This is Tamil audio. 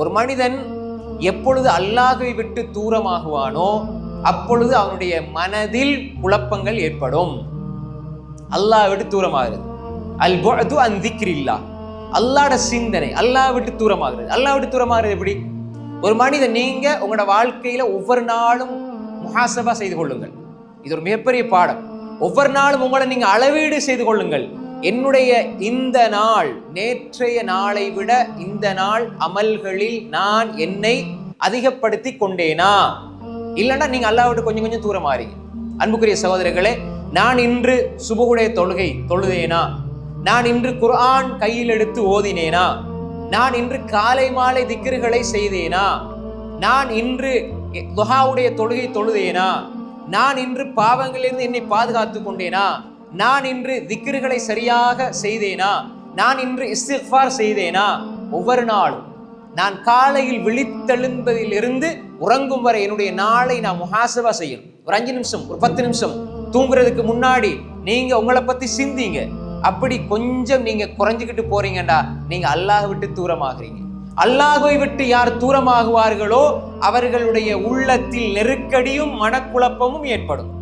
ஒரு மனிதன் எப்பொழுது அல்லாஹை விட்டு தூரமாகுவானோ அப்பொழுது அவனுடைய மனதில் குழப்பங்கள் ஏற்படும். அல்லாஹ் விட்டு தூரமாகிறது. அல் பொழுது அன் திக்ரில்லா. சிந்தனை அல்லாஹ் விட்டு தூரமாகிறது. அல்லாஹ் விட்டு தூரமாகிறது எப்படி? ஒரு மனிதன் நீங்க உங்களோட வாழ்க்கையில ஒவ்வொரு நாளும் முகாசபா செய்து கொள்ளுங்கள். இது ஒரு மிகப்பெரிய பாடம். ஒவ்வொரு நாளும் உங்களை நீங்க அளவீடு செய்து கொள்ளுங்கள். என்னுடைய இந்த நாள் நேற்றைய நாளை விட இந்த நாள் அமல்களில் நான் என்னை அதிகப்படுத்தி கொண்டேனா? இல்லைன்னா நீங்க அல்லாஹ் விட்டு கொஞ்சம் கொஞ்சம் தூரம் மாறீங்க. அன்புக்குரிய சகோதரர்களே நான் இன்று சுபகுடைய தொழுகை தொழுதேனா? நான் இன்று குர்ஆன் கையில் எடுத்து ஓதினேனா? நான் இன்று காலை மாலை திக்கிர்களை செய்தேனா? நான் இன்று துஹாவுடைய தொழுகை தொழுதேனா? நான் இன்று பாவங்களிலிருந்து என்னை பாதுகாத்து கொண்டேனா? நான் இன்று திக்ருகளை சரியாக செய்தேனா? நான் இன்று இஸ்திஃபார் செய்தேனா? ஒவ்வொரு நாளும். நான் காலையில் விழித்தெழுந்ததிலிருந்து உறங்கும் வரை என்னுடைய நாளை நான் முகாசவா செய்யணும். ஒரு அஞ்சு நிமிஷம் ஒரு பத்து நிமிஷம். தூங்குறதுக்கு முன்னாடி நீங்க உங்களை பத்தி சிந்திங்க. அப்படி கொஞ்சம் நீங்க குறைஞ்சிக்கிட்டு போறீங்கடா. நீங்க அல்லாஹ் விட்டு தூரமாகிறீங்க. அல்லாஹை விட்டு யார் தூரமாகுவார்களோ அவர்களுடைய உள்ளத்தில் நெருக்கடியும் மனக்குழப்பமும் ஏற்படும்.